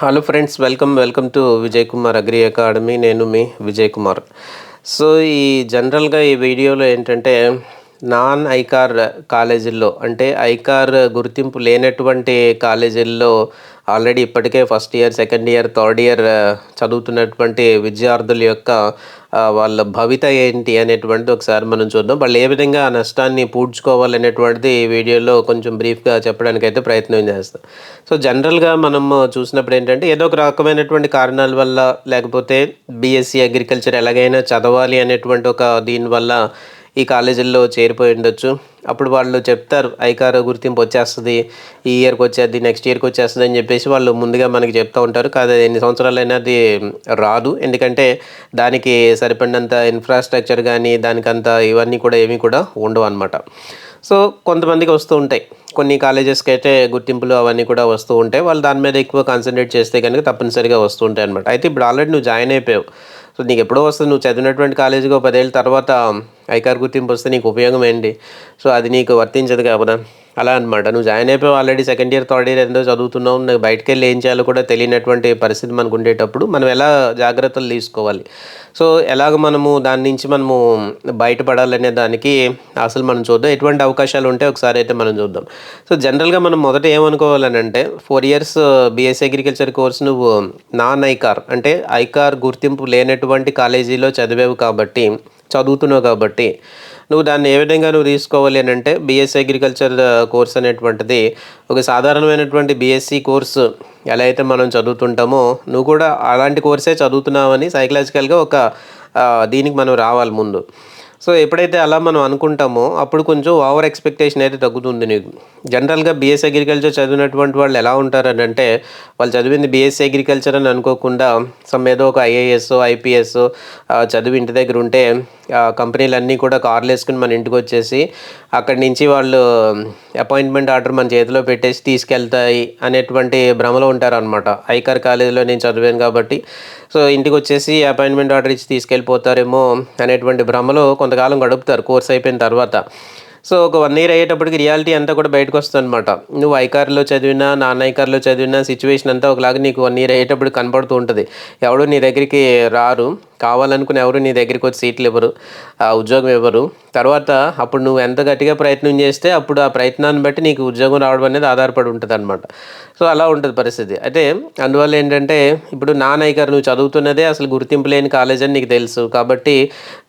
Hello friends welcome welcome to Vijay Kumar agri academy నేను మీ Vijay Kumar so ఈ జనరల్గా ఈ వీడియోలో ఏంటంటే నాన్ ఐకార్ కాలేజీల్లో అంటే ఐకార్ గుర్తింపు లేనటువంటి కాలేజీల్లో ఆల్రెడీ ఇప్పటికే first year second year third year చదువుతున్నటువంటి విద్యార్థుల యొక్క వాళ్ళ భవిత ఏంటి అనేటువంటిది ఒకసారి మనం చూద్దాం. వాళ్ళు ఏ విధంగా ఆ నష్టాన్ని పూడ్చుకోవాలనేటువంటిది ఈ వీడియోలో కొంచెం బ్రీఫ్గా చెప్పడానికి అయితే ప్రయత్నం చేస్తాం. సో జనరల్గా మనం చూసినప్పుడు ఏంటంటే ఏదో ఒక రకమైనటువంటి కారణాల వల్ల లేకపోతే బీఎస్సీ అగ్రికల్చర్ ఎలాగైనా చదవాలి అనేటువంటి ఒక దీనివల్ల ఈ కాలేజీల్లో చేరిపోయి ఉండొచ్చు. అప్పుడు వాళ్ళు చెప్తారు ఐకారో గుర్తింపు వచ్చేస్తుంది ఈ ఇయర్కి వచ్చేది నెక్స్ట్ ఇయర్కి వచ్చేస్తుంది అని చెప్పేసి వాళ్ళు ముందుగా మనకి చెప్తూ ఉంటారు. కాదు ఎన్ని సంవత్సరాలైనా అది రాదు. ఎందుకంటే దానికి సరిపడినంత ఇన్ఫ్రాస్ట్రక్చర్ కానీ దానికంత ఇవన్నీ కూడా ఏమీ కూడా ఉండవు అనమాట సో కొంతమందికి వస్తూ ఉంటాయి. కొన్ని కాలేజెస్కి అయితే గుర్తింపులు అవన్నీ కూడా వస్తూ ఉంటాయి. వాళ్ళు దాని మీద ఎక్కువ కాన్సన్ట్రేట్ చేస్తే కనుక తప్పనిసరిగా వస్తూ ఉంటాయి అనమాట అయితే ఇప్పుడు ఆల్రెడీ నువ్వు జాయిన్ అయిపోయావు. సో నీకు ఎప్పుడో వస్తుంది నువ్వు చదివినటువంటి కాలేజీకి ఒక పదేళ్ళ తర్వాత ఐకార్ గుర్తింపు వస్తే నీకు ఉపయోగం ఏంటి? సో అది నీకు వర్తించదు కాబట్టి అలా అనమాట నువ్వు జాయిన్ అయిపోయి already second year third year ఏందో చదువుతున్నావు. నువ్వు బయటకు వెళ్ళి ఏం చేయాలో కూడా తెలియనటువంటి పరిస్థితి మనకు ఉండేటప్పుడు మనం ఎలా జాగ్రత్తలు తీసుకోవాలి? సో ఎలాగ మనము దాని నుంచి మనము బయటపడాలనే దానికి అసలు మనం చూద్దాం. ఎటువంటి అవకాశాలు ఉంటే ఒకసారి అయితే మనం చూద్దాం. సో జనరల్గా మనం మొదట ఏమనుకోవాలని అంటే four years BSc agriculture course నువ్వు నాన్ ఐకార్ అంటే ఐకార్ గుర్తింపు లేనటువంటి కాలేజీలో చదివావు కాబట్టి చదువుతున్నావు కాబట్టి నువ్వు దాన్ని ఏ విధంగా నువ్వు తీసుకోవాలి అని అంటే బీఎస్సీ అగ్రికల్చర్ కోర్స్ అనేటువంటిది ఒక సాధారణమైనటువంటి బీఎస్సీ కోర్సు ఎలా అయితే మనం చదువుతుంటామో నువ్వు కూడా అలాంటి కోర్సే చదువుతున్నావని సైకలాజికల్గా ఒక uh, దీనికి మనం రావాలి ముందు. సో ఎప్పుడైతే అలా మనం అనుకుంటామో అప్పుడు కొంచెం ఓవర్ ఎక్స్పెక్టేషన్ అయితే తగ్గుతుంది నీకు. జనరల్గా బీఎస్సీ అగ్రికల్చర్ చదివినటువంటి వాళ్ళు ఎలా ఉంటారని అంటే వాళ్ళు చదివింది బీఎస్సీ అగ్రికల్చర్ అని అనుకోకుండా సమ్ ఏదో ఒక ఐఏఎస్ ఐపీఎస్ చదివి ఇంటి దగ్గర ఉంటే కంపెనీలన్నీ కూడా కార్లు వేసుకుని మన ఇంటికి వచ్చేసి అక్కడి నుంచి వాళ్ళు అపాయింట్మెంట్ ఆర్డర్ మన చేతిలో పెట్టేసి తీసుకెళ్తాయి అనేటువంటి భ్రమలో ఉంటారనమాట ఐకార్ కాలేజీలో నేను చదివాను కాబట్టి. సో ఇంటికి వచ్చేసి అపాయింట్మెంట్ ఆర్డర్ ఇచ్చి తీసుకెళ్ళిపోతారేమో అనేటువంటి భ్రమలో కొంతకాలం గడుపుతారు. కోర్స్ అయిపోయిన తర్వాత. సో ఒక వన్ ఇయర్ అయ్యేటప్పటికి రియాలిటీ అంతా కూడా బయటకు వస్తుంది అనమాట నువ్వు ఐకార్లో చదివినా నాన్ ఐకార్లో చదివినా సిచ్యువేషన్ అంతా ఒకలాగా నీకు వన్ ఇయర్ అయ్యేటప్పుడు కనపడుతూ ఉంటుంది. ఎవడు నీ దగ్గరికి రారు. కావాలనుకుని ఎవరు నీ దగ్గరికి వచ్చి సీట్లు ఇవ్వరు ఆ ఉద్యోగం ఇవ్వరు. తర్వాత అప్పుడు నువ్వు ఎంత గట్టిగా ప్రయత్నం చేస్తే అప్పుడు ఆ ప్రయత్నాన్ని బట్టి నీకు ఉద్యోగం రావడం అనేది ఆధారపడి ఉంటుంది అనమాట సో అలా ఉంటుంది పరిస్థితి. అయితే అందువల్ల ఏంటంటే ఇప్పుడు నాన్ నువ్వు చదువుతున్నదే అసలు గుర్తింపు లేని కాలేజ్ అని నీకు తెలుసు. కాబట్టి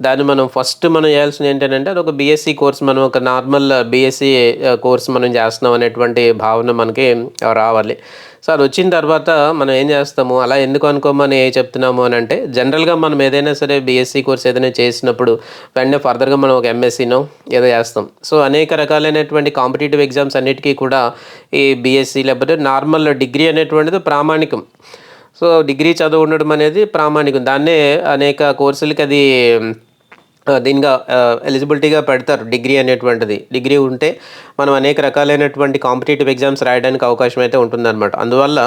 దాన్ని మనం ఫస్ట్ మనం చేయాల్సింది ఏంటంటే అది ఒక బీఎస్సీ కోర్స్ మనం ఒక నార్మల్ బీఎస్సీ కోర్స్ మనం చేస్తున్నాం అనేటువంటి భావన మనకి రావాలి. సో అది వచ్చిన తర్వాత మనం ఏం చేస్తాము? అలా ఎందుకు అనుకోమని చెప్తున్నాము అని అంటే జనరల్గా మనం ఏదైనా సరే బీఎస్సీ కోర్స్ ఏదైనా చేసినప్పుడు వెంటనే ఫర్దర్గా మనం ఒక ఎంఎస్సీనో ఏదో చేస్తాం. సో అనేక రకాలైనటువంటి కాంపిటేటివ్ ఎగ్జామ్స్ అన్నిటికీ కూడా ఈ బీఎస్సీ లేకపోతే నార్మల్ డిగ్రీ అనేటువంటిది ప్రామాణికం. సో డిగ్రీ చదువు ఉండడం అనేది ప్రామాణికం. దాన్నే అనేక కోర్సులకి అది దీనిగా ఎలిజిబిలిటీగా పెడతారు డిగ్రీ అనేటువంటిది. డిగ్రీ ఉంటే మనం అనేక రకాలైనటువంటి కాంపిటేటివ్ ఎగ్జామ్స్ రాయడానికి అవకాశం అయితే ఉంటుందన్నమాట. అందువల్ల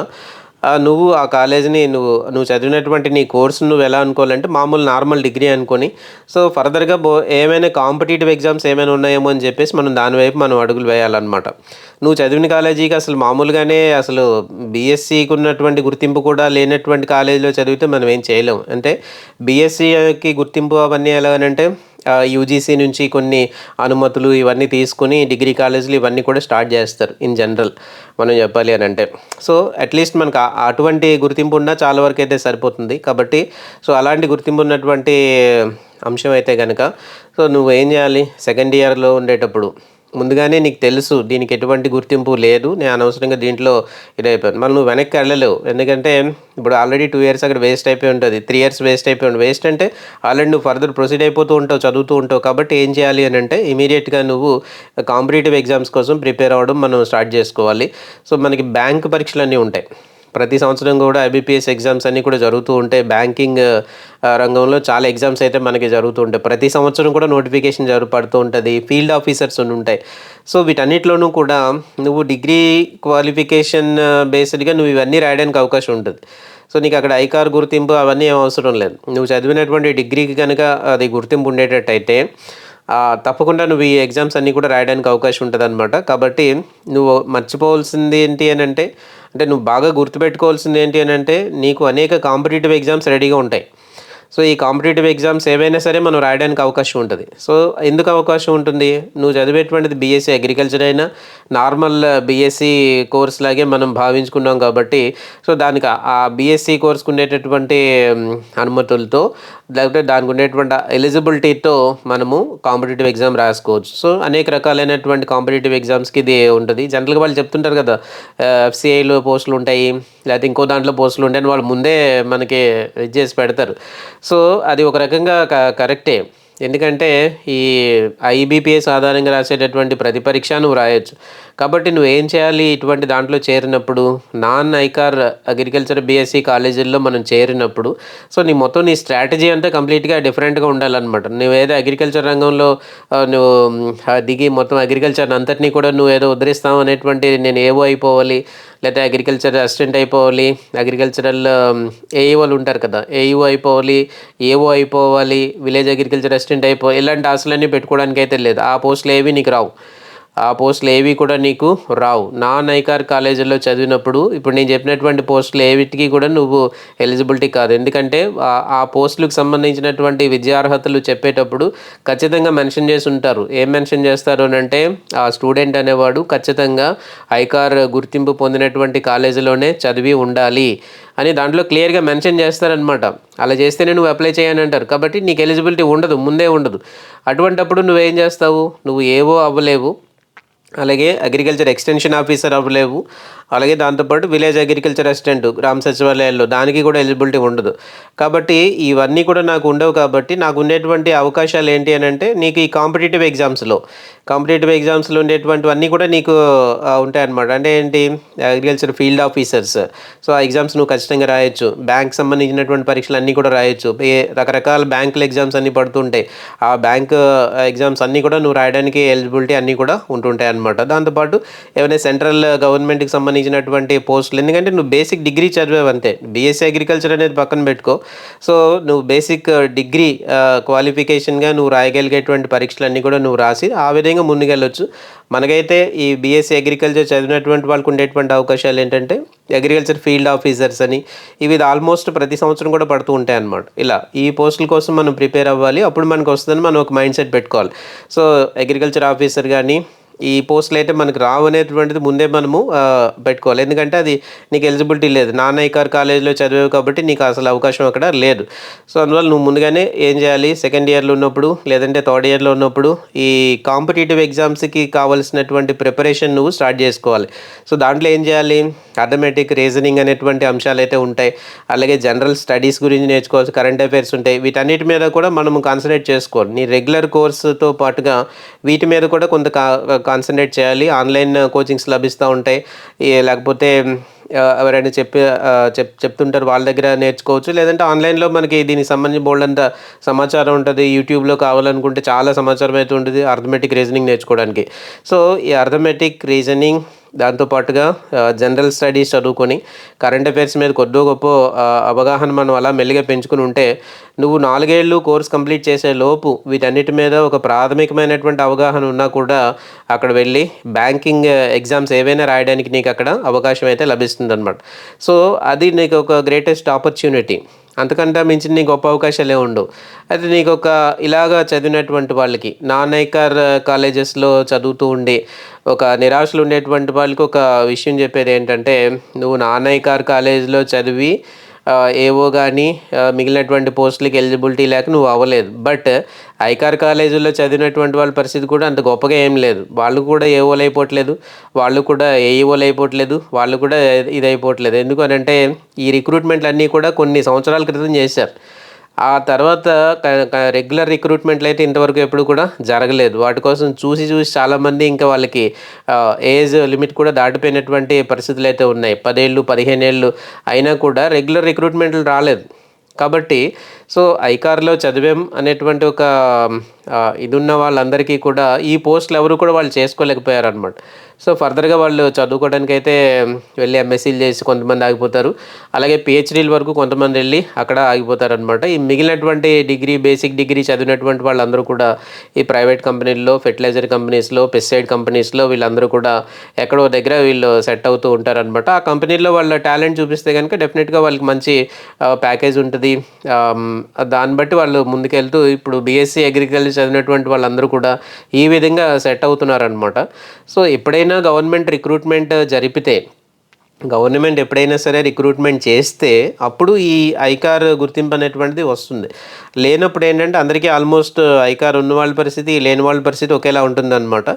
నువ్వు ఆ కాలేజీని నువ్వు నువ్వు చదివినటువంటి నీ కోర్సు నువ్వు ఎలా అనుకోవాలంటే మామూలు నార్మల్ డిగ్రీ అనుకొని. సో ఫర్దర్గా బో ఏమైనా కాంపిటేటివ్ ఎగ్జామ్స్ ఏమైనా ఉన్నాయేమో అని చెప్పేసి మనం దాని వైపు మనం అడుగులు వేయాలన్నమాట. నువ్వు చదివిన కాలేజీకి అసలు మామూలుగానే అసలు బీఎస్సీకి ఉన్నటువంటి గుర్తింపు కూడా లేనటువంటి కాలేజీలో చదివితే మనం ఏం చేయలేం. అంటే బీఎస్సీకి గుర్తింపు అవన్నీ ఎలాగనంటే యూజీసీ నుంచి కొన్ని అనుమతులు ఇవన్నీ తీసుకుని డిగ్రీ కాలేజీలు ఇవన్నీ కూడా స్టార్ట్ చేస్తారు ఇన్ జనరల్ మనం చెప్పాలి అని అంటే. సో అట్లీస్ట్ మనకు అటువంటి గుర్తింపు ఉన్నా చాలా వరకు అయితే సరిపోతుంది. కాబట్టి సో అలాంటి గుర్తింపు ఉన్నటువంటి అంశం అయితే కనుక సో నువ్వు ఏం చేయాలి సెకండ్ ఇయర్లో ఉండేటప్పుడు ముందుగానే నీకు తెలుసు దీనికి ఎటువంటి గుర్తింపు లేదు. నేను అనవసరంగా దీంట్లో ఇదైపోయాను. మళ్ళీ నువ్వు వెనక్కి వెళ్ళలేవు. ఎందుకంటే ఇప్పుడు ఆల్రెడీ టూ ఇయర్స్ అక్కడ వేస్ట్ అయిపోయి ఉంటుంది. త్రీ ఇయర్స్ వేస్ట్ అయిపోయి ఉంటుంది. వేస్ట్ అంటే ఆల్రెడీ నువ్వు ఫర్దర్ ప్రొసీడ్ అయిపోతూ ఉంటావు చదువుతూ ఉంటావు. కాబట్టి ఏం చేయాలి అని అంటే ఇమీడియట్గా నువ్వు కాంపిటేటివ్ ఎగ్జామ్స్ కోసం ప్రిపేర్ అవ్వడం మనం స్టార్ట్ చేసుకోవాలి. సో మనకి బ్యాంక్ పరీక్షలు అన్నీ ఉంటాయి. ప్రతి సంవత్సరం కూడా ఐబీపీఎస్ ఎగ్జామ్స్ అన్నీ కూడా జరుగుతూ ఉంటాయి బ్యాంకింగ్ రంగంలో చాలా ఎగ్జామ్స్ అయితే మనకి జరుగుతూ ఉంటాయి. ప్రతి సంవత్సరం కూడా నోటిఫికేషన్ జరుగు పడుతూ ఉంటుంది. ఫీల్డ్ ఆఫీసర్స్ ఉంటాయి. సో వీటన్నిటిలోనూ కూడా నువ్వు డిగ్రీ క్వాలిఫికేషన్ బేస్డ్గా నువ్వు ఇవన్నీ రాయడానికి అవకాశం ఉంటుంది. సో నీకు అక్కడ ఐకార్ గుర్తింపు అవన్నీ ఏం అవసరం లేదు. నువ్వు చదివినటువంటి డిగ్రీకి కనుక అది గుర్తింపు ఉండేటట్టయితే తప్పకుండా నువ్వు ఈ ఎగ్జామ్స్ అన్నీ కూడా రాయడానికి అవకాశం ఉంటుంది అనమాట కాబట్టి నువ్వు మర్చిపోవాల్సింది ఏంటి అని అంటే అంటే నువ్వు బాగా గుర్తుపెట్టుకోవాల్సింది ఏంటి అని అంటే నీకు అనేక కాంపిటేటివ్ ఎగ్జామ్స్ రెడీగా ఉంటాయి. సో ఈ కాంపిటేటివ్ ఎగ్జామ్స్ ఏమైనా సరే మనం రాయడానికి అవకాశం ఉంటుంది. సో ఎందుకు అవకాశం ఉంటుంది? నువ్వు చదివేటువంటిది బీఎస్సీ అగ్రికల్చర్ అయినా నార్మల్ బీఎస్సీ కోర్స్ లాగే మనం భావించుకున్నాం కాబట్టి సో దానికి ఆ బీఎస్సీ కోర్స్కి ఉండేటటువంటి అనుమతులతో లేకపోతే దానికి ఉండేటువంటి ఎలిజిబిలిటీతో మనము కాంపిటేటివ్ ఎగ్జామ్ రాసుకోవచ్చు. సో అనేక రకాలైనటువంటి కాంపిటేటివ్ ఎగ్జామ్స్కి ఇది ఉంటుంది. జనరల్గా వాళ్ళు చెప్తుంటారు కదా ఎఫ్సిఐలో పోస్టులు ఉంటాయి లేకపోతే ఇంకో దాంట్లో పోస్టులు ఉంటాయని వాళ్ళు ముందే మనకి ఇది చేసి పెడతారు. సో అది ఒక రకంగా క- కరెక్టే ఎందుకంటే ఈ ఐబీపీఎస్ ఆధారంగా రాసేటటువంటి ప్రతి పరీక్ష నువ్వు రాయొచ్చు. కాబట్టి నువ్వు ఏం చేయాలి? ఇటువంటి దాంట్లో చేరినప్పుడు నాన్ ఐకార్ అగ్రికల్చర్ బీఎస్సీ కాలేజీల్లో మనం చేరినప్పుడు సో నీ మొత్తం నీ స్ట్రాటజీ అంతా కంప్లీట్గా డిఫరెంట్గా ఉండాలన్నమాట. నువ్వు ఏదో అగ్రికల్చర్ రంగంలో నువ్వు దిగి మొత్తం అగ్రికల్చర్ అంతటినీ కూడా నువ్వు ఏదో ఉద్ధరిస్తావు అనేటువంటి నేను ఏవో అయిపోవాలి. లేకపోతే అగ్రికల్చర్ అసిస్టెంట్ అయిపోవాలి. అగ్రికల్చరల్ ఏఈఓలు um, ఉంటారు కదా. ఏఈఓ అయిపోవాలి ఏఓ అయిపోవాలి విలేజ్ అగ్రికల్చర్ అసిస్టెంట్ అయిపోవాలి ఇలాంటి ఆశలన్నీ పెట్టుకోవడానికి అయితే లేదు. ఆ పోస్టులు ఏవి నీకు రావు. ఆ పోస్టులు ఏవి కూడా నీకు రావు. నాన్ ఐకార్ కాలేజీలో చదివినప్పుడు ఇప్పుడు నేను చెప్పినటువంటి పోస్టులు ఏవిటికి కూడా నువ్వు ఎలిజిబిలిటీ కాదు. ఎందుకంటే ఆ- ఆ పోస్టులకు సంబంధించినటువంటి విద్యార్హతలు చెప్పేటప్పుడు ఖచ్చితంగా మెన్షన్ చేసి ఉంటారు. ఏం మెన్షన్ చేస్తారు అని అంటే ఆ స్టూడెంట్ అనేవాడు ఖచ్చితంగా ఐకార్ గుర్తింపు పొందినటువంటి కాలేజీలోనే చదివి ఉండాలి అని దాంట్లో క్లియర్గా మెన్షన్ చేస్తారనమాట అలా చేస్తేనే నువ్వు అప్లై చేయని అంటారు. కాబట్టి నీకు ఎలిజిబిలిటీ ఉండదు ముందే ఉండదు. అటువంటప్పుడు నువ్వేం చేస్తావు? నువ్వు ఏవో అవ్వలేవు. అలాగే అగ్రికల్చర్ ఎక్స్టెన్షన్ ఆఫీసర్ అవ్వలేవు. అలాగే దాంతోపాటు విలేజ్ అగ్రికల్చర్ అసిస్టెంట్ గ్రామ సచివాలయాల్లో దానికి కూడా ఎలిజిబిలిటీ ఉండదు. కాబట్టి ఇవన్నీ కూడా నాకు ఉండవు కాబట్టి నాకు ఉండేటువంటి అవకాశాలు ఏంటి అని అంటే నీకు ఈ కాంపిటేటివ్ ఎగ్జామ్స్లో కాంపిటేటివ్ ఎగ్జామ్స్లో ఉండేటువంటివన్నీ కూడా నీకు ఉంటాయన్నమాట. అంటే ఏంటి? Agriculture field officers. సో ఆ ఎగ్జామ్స్ నువ్వు ఖచ్చితంగా రాయొచ్చు. బ్యాంక్ సంబంధించినటువంటి పరీక్షలు అన్నీ కూడా రాయొచ్చు. ఏ రకరకాల బ్యాంకుల ఎగ్జామ్స్ అన్నీ పడుతుంటాయి. ఆ బ్యాంక్ ఎగ్జామ్స్ అన్నీ కూడా నువ్వు రాయడానికి ఎలిజిబిలిటీ అన్నీ కూడా ఉంటుంటాయి అనమాట దాంతోపాటు ఏమైనా సెంట్రల్ గవర్నమెంట్కి సంబంధించినటువంటి పోస్టులు. ఎందుకంటే నువ్వు బేసిక్ డిగ్రీ చదివావు అంతే. బీఎస్సీ అగ్రికల్చర్ అనేది పక్కన పెట్టుకో. సో నువ్వు బేసిక్ డిగ్రీ క్వాలిఫికేషన్గా నువ్వు రాయగలిగేటువంటి పరీక్షలన్నీ కూడా నువ్వు రాసి ఆ విధంగా ముందుకెళ్ళొచ్చు. మనకైతే ఈ బీఎస్సీ అగ్రికల్చర్ చదివినటువంటి వాళ్ళకు ఉండేటువంటి అవకాశాలు ఏంటంటే అగ్రికల్చర్ ఫీల్డ్ ఆఫీసర్స్ అని ఇవి ఆల్మోస్ట్ ప్రతి సంవత్సరం కూడా పడుతూ ఉంటాయి అన్నమాట. ఇలా ఈ పోస్టుల కోసం మనం ప్రిపేర్ అవ్వాలి. అప్పుడు మనకు వస్తుందని మనం ఒక మైండ్ సెట్ పెట్టుకోవాలి. సో అగ్రికల్చర్ ఆఫీసర్ కానీ ఈ పోస్టులు అయితే మనకు రావు అనేటువంటిది ముందే మనము పెట్టుకోవాలి. ఎందుకంటే అది నీకు ఎలిజిబిలిటీ లేదు. నాన్నయ్యకారు కాలేజీలో కాలేజ్లో చదివావు కాబట్టి నీకు అసలు అవకాశం అక్కడ లేదు. సో అందువల్ల నువ్వు ముందుగానే ఏం చేయాలి? సెకండ్ ఇయర్లో ఉన్నప్పుడు లేదంటే థర్డ్ ఇయర్లో ఉన్నప్పుడు ఈ కాంపిటేటివ్ ఎగ్జామ్స్కి కావాల్సినటువంటి ప్రిపరేషన్ నువ్వు స్టార్ట్ చేసుకోవాలి. సో దాంట్లో ఏం చేయాలి? అథమెటిక్ రీజనింగ్ అనేటువంటి అంశాలు అయితే ఉంటాయి. అలాగే జనరల్ స్టడీస్ గురించి నేర్చుకోవచ్చు. కరెంట్ అఫైర్స్ ఉంటాయి. వీటన్నిటి మీద కూడా మనం కాన్సన్ట్రేట్ చేసుకోవాలి. నీ రెగ్యులర్ కోర్సుతో పాటుగా వీటి మీద కూడా కొంత కాన్సన్ట్రేట్ చేయాలి. ఆన్లైన్ కోచింగ్స్ లభిస్తూ ఉంటాయి. లేకపోతే ఎవరైనా చెప్పి చెప్ చెప్తుంటారు వాళ్ళ దగ్గర నేర్చుకోవచ్చు. లేదంటే ఆన్లైన్లో మనకి దీనికి సంబంధించి బోల్డ్ అంత సమాచారం ఉంటుంది. యూట్యూబ్లో కావాలనుకుంటే చాలా సమాచారం అయితే ఉంటుంది. అర్థమెటిక్ రీజనింగ్ నేర్చుకోవడానికి. సో ఈ అర్థమెటిక్ రీజనింగ్ దాంతోపాటుగా జనరల్ స్టడీస్ చదువుకొని కరెంట్ అఫైర్స్ మీద కొద్దో గొప్ప అవగాహన మనం అలా మెల్లిగా పెంచుకుని ఉంటే నువ్వు నాలుగేళ్ళు కోర్స్ కంప్లీట్ చేసే లోపు వీటన్నిటి మీద ఒక ప్రాథమికమైనటువంటి అవగాహన ఉన్నా కూడా అక్కడ వెళ్ళి బ్యాంకింగ్ ఎగ్జామ్స్ ఏవైనా రాయడానికి నీకు అక్కడ అవకాశం అయితే లభిస్తుందన్నమాట. సో అది నీకు ఒక గ్రేటెస్ట్ ఆపర్చునిటీ అంతకంటే మించిన నీకు గొప్ప అవకాశాలే ఉండవు అయితే నీకు ఒక ఇలాగా చదివినటువంటి వాళ్ళకి నాన్ ఐకార్ కాలేజెస్లో చదువుతూ ఉండి ఒక నిరాశలు ఉండేటువంటి వాళ్ళకి ఒక విషయం చెప్పేది ఏంటంటే నువ్వు నాన్ ఐకార్ కాలేజీలో చదివి ఏవో కానీ మిగిలినటువంటి పోస్టులకి ఎలిజిబిలిటీ లేక నువ్వు అవ్వలేదు. బట్ ఐకార్ కాలేజీలో చదివినటువంటి వాళ్ళ పరిస్థితి కూడా అంత గొప్పగా ఏం లేదు. వాళ్ళు కూడా ఏవోలు అయిపోవట్లేదు. వాళ్ళు కూడా ఏఈఓలు అయిపోవట్లేదు. వాళ్ళు కూడా ఇది అయిపోవట్లేదు ఎందుకు అని అంటే ఈ రిక్రూట్మెంట్లు అన్నీ కూడా కొన్ని సంవత్సరాల క్రితం చేశారు. ఆ తర్వాత రెగ్యులర్ రిక్రూట్మెంట్లు అయితే ఇంతవరకు ఎప్పుడు కూడా జరగలేదు. వాటి కోసం చూసి చూసి చాలామంది ఇంకా వాళ్ళకి ఏజ్ లిమిట్ కూడా దాటిపోయినటువంటి పరిస్థితులు అయితే ఉన్నాయి. పదేళ్ళు పదిహేను ఏళ్ళు అయినా కూడా రెగ్యులర్ రిక్రూట్మెంట్లు రాలేదు. కాబట్టి సో ఐకార్లో చదివాం అనేటువంటి ఒక ఇది ఉన్న వాళ్ళందరికీ కూడా ఈ పోస్టులు ఎవరు కూడా వాళ్ళు చేసుకోలేకపోయారు అనమాట సో ఫర్దర్గా వాళ్ళు చదువుకోవడానికి అయితే వెళ్ళి ఎంఎస్సీలు చేసి కొంతమంది ఆగిపోతారు. అలాగే పిహెచ్డీల వరకు కొంతమంది వెళ్ళి అక్కడ ఆగిపోతారు అనమాట ఈ మిగిలినటువంటి డిగ్రీ బేసిక్ డిగ్రీ చదివినటువంటి వాళ్ళందరూ కూడా ఈ ప్రైవేట్ కంపెనీల్లో ఫెర్టిలైజర్ కంపెనీస్లో పెస్టిసైడ్ కంపెనీస్లో వీళ్ళందరూ కూడా ఎక్కడో దగ్గర వీళ్ళు సెట్ అవుతూ ఉంటారనమాట ఆ కంపెనీలో వాళ్ళ టాలెంట్ చూపిస్తే కనుక డెఫినెట్గా వాళ్ళకి మంచి ప్యాకేజ్ ఉంటుంది. దాన్ని బట్టి వాళ్ళు ముందుకెళ్తూ ఇప్పుడు బీఎస్సీ అగ్రికల్చర్ చదివినటువంటి వాళ్ళందరూ కూడా ఈ విధంగా సెట్ అవుతున్నారనమాట సో ఎప్పుడైనా గవర్నమెంట్ రిక్రూట్మెంట్ జరిపితే గవర్నమెంట్ ఎప్పుడైనా సరే రిక్రూట్మెంట్ చేస్తే అప్పుడు ఈ ఐకార్ గుర్తింపు అనేటువంటిది వస్తుంది. లేనప్పుడు ఏంటంటే అందరికీ ఆల్మోస్ట్ ఐకార్ ఉన్న వాళ్ళ పరిస్థితి లేని వాళ్ళ పరిస్థితి ఒకేలా ఉంటుందన్నమాట.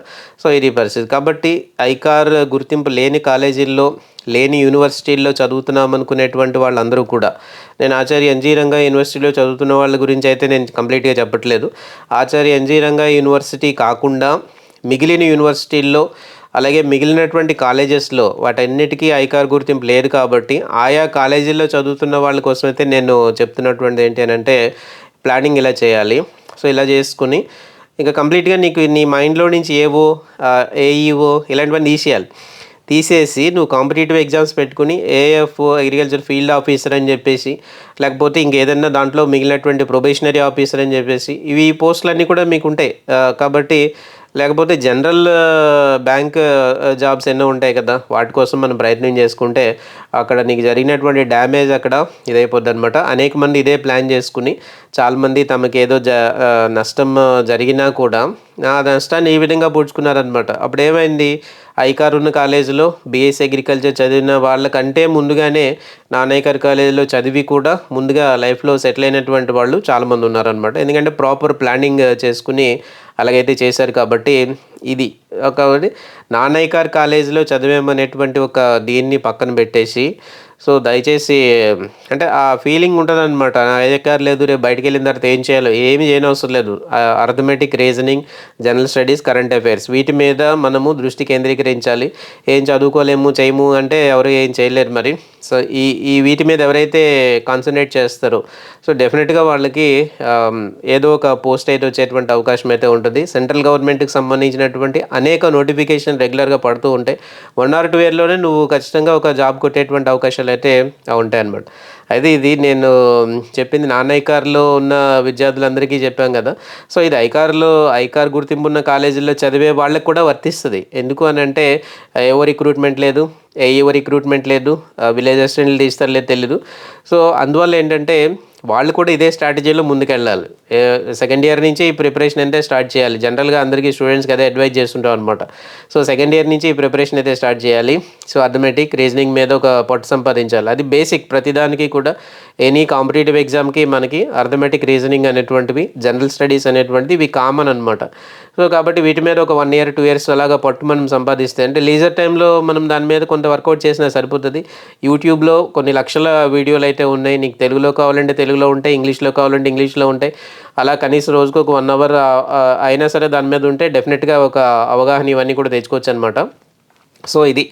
సో ఇది పరిస్థితి. కాబట్టి ఐకార్ గుర్తింపు లేని కాలేజీల్లో లేని యూనివర్సిటీల్లో చదువుతున్నాం అనుకునేటువంటి వాళ్ళందరూ కూడా నేను ఆచార్య ఎన్జీ రంగా యూనివర్సిటీలో చదువుతున్న వాళ్ళ గురించి అయితే నేను కంప్లీట్గా చెప్పట్లేదు. ఆచార్య ఎన్జీ రంగా యూనివర్సిటీ కాకుండా మిగిలిన యూనివర్సిటీల్లో అలాగే మిగిలినటువంటి కాలేజెస్లో వాటన్నిటికీ ఐకార్ గుర్తింపు లేదు కాబట్టి ఆయా కాలేజీల్లో చదువుతున్న వాళ్ళ కోసం అయితే నేను చెప్తున్నటువంటిది ఏంటి అని అంటే ప్లానింగ్ ఇలా చేయాలి. సో ఇలా చేసుకుని ఇంకా కంప్లీట్గా నీకు నీ మైండ్లో నుంచి ఏవో ఏఈఓ ఇలాంటివన్నీ తీసేయాలి. తీసేసి నువ్వు కాంపిటేటివ్ ఎగ్జామ్స్ పెట్టుకుని ఏఎఫ్ అగ్రికల్చర్ ఫీల్డ్ ఆఫీసర్ అని చెప్పేసి లేకపోతే ఇంకేదన్నా దాంట్లో మిగిలినటువంటి ప్రొబేషనరీ ఆఫీసర్ అని చెప్పేసి ఇవి ఈ పోస్టులన్నీ కూడా మీకు ఉంటాయి. కాబట్టి లేకపోతే జనరల్ బ్యాంక్ జాబ్స్ ఎన్నో ఉంటాయి కదా వాటి కోసం మనం ప్రయత్నం చేసుకుంటే అక్కడ నీకు జరిగినటువంటి డ్యామేజ్ అక్కడ ఇదైపోద్ది అనమాట అనేక మంది ఇదే ప్లాన్ చేసుకుని చాలామంది తమకు ఏదో జ నష్టం జరిగినా కూడా ఆ నష్టాన్ని ఈ విధంగా పూడ్చుకున్నారనమాట అప్పుడు ఏమైంది ఐకార్ ఉన్న కాలేజీలో బీఎస్సీ అగ్రికల్చర్ చదివిన వాళ్ళకంటే ముందుగానే నాన్ ఐకార్ కాలేజీలో చదివి కూడా ముందుగా లైఫ్లో సెటిల్ అయినటువంటి వాళ్ళు చాలామంది ఉన్నారనమాట ఎందుకంటే ప్రాపర్ ప్లానింగ్ చేసుకుని అలాగైతే చేశారు కాబట్టి ఇది కాబట్టి నాన్ కాలేజీలో చదివేమనేటువంటి ఒక దీన్ని పక్కన పెట్టేసి సో దయచేసి అంటే ఆ ఫీలింగ్ ఉంటుంది అనమాట ఐకార్ లేదు రేపు బయటికి వెళ్ళిన తర్వాత ఏం చేయాలో ఏమి చేయనవసరం లేదు. Arithmetic reasoning general studies current affairs. వీటి మీద మనము దృష్టి కేంద్రీకరించాలి. ఏం చదువుకోలేము చేయము అంటే ఎవరు ఏం చేయలేరు మరి. సో ఈ ఈ వీటి మీద ఎవరైతే కాన్సన్ట్రేట్ చేస్తారో సో డెఫినెట్గా వాళ్ళకి ఏదో ఒక పోస్ట్ అయితే వచ్చేటువంటి అవకాశం అయితే ఉంటుంది. సెంట్రల్ గవర్నమెంట్కి సంబంధించినటువంటి అనేక నోటిఫికేషన్ రెగ్యులర్గా పడుతూ ఉంటాయి. వన్ ఆర్ టూ ఇయర్లోనే నువ్వు ఖచ్చితంగా ఒక జాబ్ కొట్టేటువంటి అవకాశాలు అయితే ఉంటాయి అన్నమాట అయితే ఇది నేను చెప్పింది నాన్న ఐకార్లో ఉన్న విద్యార్థులందరికీ చెప్పాం కదా. సో ఇది ఐకార్లో ఐకార్ గుర్తింపు ఉన్న కాలేజీల్లో చదివే వాళ్ళకి కూడా వర్తిస్తుంది. ఎందుకు అని అంటే ఏవో రిక్రూట్మెంట్ లేదు ఏవో రిక్రూట్మెంట్ లేదు విలేజ్ అసిస్టెంట్లు తీస్తారు లేదు తెలీదు. సో అందువల్ల ఏంటంటే వాళ్ళు కూడా ఇదే స్ట్రాటజీలో ముందుకెళ్ళాలి. సెకండ్ ఇయర్ నుంచి ఈ ప్రిపరేషన్ అయితే స్టార్ట్ చేయాలి. జనరల్గా అందరికీ స్టూడెంట్స్కి అదే అడ్వైజ్ చేస్తుంటాం అనమాట సో సెకండ్ ఇయర్ నుంచి ఈ ప్రిపరేషన్ అయితే స్టార్ట్ చేయాలి. సో అథమెటిక్ రీజనింగ్ మీద ఒక పట్టు సంపాదించాలి. అది బేసిక్ ప్రతిదానికి కూడా ఎనీ కాంపిటేటివ్ ఎగ్జామ్కి మనకి అర్థమెటిక్ రీజనింగ్ అనేటువంటివి జనరల్ స్టడీస్ అనేటువంటివి ఇవి కామన్ అనమాట సో కాబట్టి వీటి మీద ఒక వన్ ఇయర్ టూ ఇయర్స్ అలాగా పట్టు మనం సంపాదిస్తే అంటే లీజర్ టైంలో మనం దాని మీద కొంత వర్కౌట్ చేసినా సరిపోతుంది. యూట్యూబ్లో కొన్ని లక్షల వీడియోలు అయితే ఉన్నాయి. నీకు తెలుగులో కావాలంటే తెలుగులో ఉంటాయి ఇంగ్లీష్లో కావాలంటే ఇంగ్లీష్లో ఉంటాయి. అలా కనీసం రోజుకు ఒక వన్ అవర్ అయినా సరే దాని మీద ఉంటే డెఫినెట్గా ఒక అవగాహన ఇవన్నీ కూడా తెచ్చుకోవచ్చు అనమాట సో ఇది.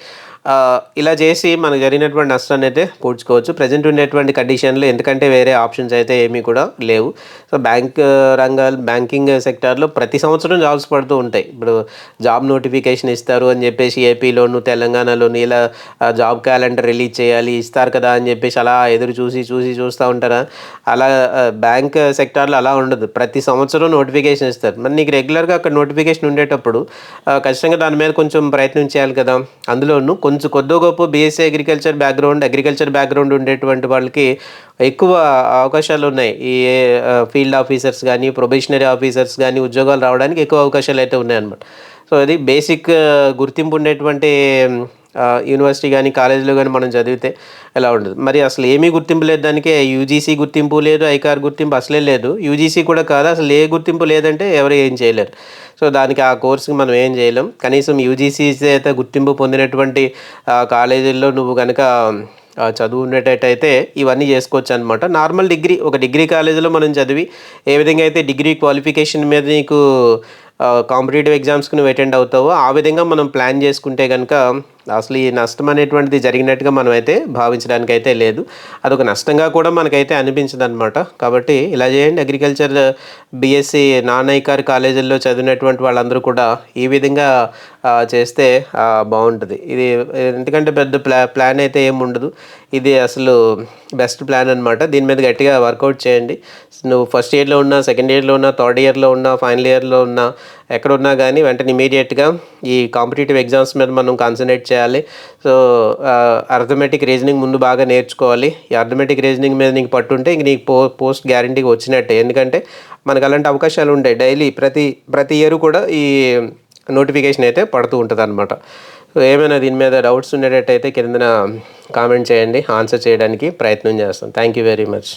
ఇలా చేసి మనకు జరిగినటువంటి నష్టాన్ని అయితే పూడ్చుకోవచ్చు. ప్రజెంట్ ఉండేటువంటి కండిషన్లో ఎందుకంటే వేరే ఆప్షన్స్ అయితే ఏమీ కూడా లేవు. సో బ్యాంక్ రంగాలు బ్యాంకింగ్ సెక్టార్లో ప్రతి సంవత్సరం జాబ్స్ పడుతూ ఉంటాయి. ఇప్పుడు జాబ్ నోటిఫికేషన్ ఇస్తారు అని చెప్పేసి ఏపీలోను తెలంగాణలోను ఇలా జాబ్ క్యాలెండర్ రిలీజ్ చేయాలి ఇస్తారు కదా అని చెప్పేసి అలా ఎదురు చూసి చూసి చూస్తూ ఉంటారా? అలా బ్యాంక్ సెక్టార్లో అలా ఉండదు. ప్రతి సంవత్సరం నోటిఫికేషన్ ఇస్తారు. మరి నీకు రెగ్యులర్గా అక్కడ నోటిఫికేషన్ ఉండేటప్పుడు ఖచ్చితంగా దాని మీద కొంచెం ప్రయత్నం చేయాలి కదా. అందులోనూ కొంచెం కొద్దో గొప్ప BSc agriculture background agriculture background ఉండేటువంటి వాళ్ళకి ఎక్కువ అవకాశాలు ఉన్నాయి. ఈ ఫీల్డ్ ఆఫీసర్స్ కానీ ప్రొబేషనరీ ఆఫీసర్స్ కానీ ఉద్యోగాలు రావడానికి ఎక్కువ అవకాశాలు అయితే ఉన్నాయన్నమాట. సో అది బేసిక్ గుర్తింపు ఉండేటువంటి యూనివర్సిటీ కానీ కాలేజీలో కానీ మనం చదివితే ఎలా ఉండదు మరి అసలు ఏమీ గుర్తింపు లేదు దానికి యూజీసీ గుర్తింపు లేదు ఐకార్ గుర్తింపు అసలే లేదు. యూజీసీ కూడా కాదు అసలు ఏ గుర్తింపు లేదంటే ఎవరు ఏం చేయలేరు. సో దానికి ఆ కోర్సుకి మనం ఏం చేయలేం. కనీసం యూజీసీ చేత గుర్తింపు పొందినటువంటి కాలేజీల్లో నువ్వు కనుక చదువు ఉండేటట్టయితే ఇవన్నీ చేసుకోవచ్చు అనమాట నార్మల్ డిగ్రీ ఒక డిగ్రీ కాలేజీలో మనం చదివి ఏ విధంగా అయితే డిగ్రీ క్వాలిఫికేషన్ మీద నీకు కాంపిటేటివ్ ఎగ్జామ్స్కి నువ్వు అటెండ్ అవుతావో ఆ విధంగా మనం ప్లాన్ చేసుకుంటే కనుక అసలు ఈ నష్టం అనేటువంటిది జరిగినట్టుగా మనం అయితే భావించడానికి అయితే లేదు. అదొక నష్టంగా కూడా మనకైతే అనిపించదు అనమాట కాబట్టి ఇలా చేయండి. అగ్రికల్చర్ బీఎస్సీ నాన్ ఐకార్ కాలేజీల్లో చదివినటువంటి వాళ్ళందరూ కూడా ఈ విధంగా చేస్తే బాగుంటుంది. ఇది ఎందుకంటే పెద్ద ప్లా ప్లాన్ అయితే ఏమి ఉండదు. ఇది అసలు బెస్ట్ ప్లాన్ అనమాట దీని మీద గట్టిగా వర్కౌట్ చేయండి. నువ్వు ఫస్ట్ ఇయర్లో ఉన్నా సెకండ్ ఇయర్లో ఉన్నా థర్డ్ ఇయర్లో ఉన్నా ఫైనల్ ఇయర్లో ఉన్నా ఎక్కడ ఉన్నా కానీ వెంటనే ఇమీడియట్గా ఈ కాంపిటేటివ్ ఎగ్జామ్స్ మీద మనం కాన్సన్ట్రేట్ చేయాలి. సో అర్థమెటిక్ రీజనింగ్ ముందు బాగా నేర్చుకోవాలి. ఈ అర్థమెటిక్ రీజనింగ్ మీద నీకు పట్టుంటే ఇంక నీకు పో పోస్ట్ గ్యారంటీగా వచ్చినట్టే. ఎందుకంటే మనకు అలాంటి అవకాశాలు ఉంటాయి డైలీ ప్రతి ప్రతి ఇయర్ కూడా ఈ నోటిఫికేషన్ అయితే పడుతూ ఉంటుంది అనమాట సో ఏమైనా దీని మీద డౌట్స్ ఉండేటట్టయితే కిందన కామెంట్ చేయండి. ఆన్సర్ చేయడానికి ప్రయత్నం చేస్తాం. Thank you very much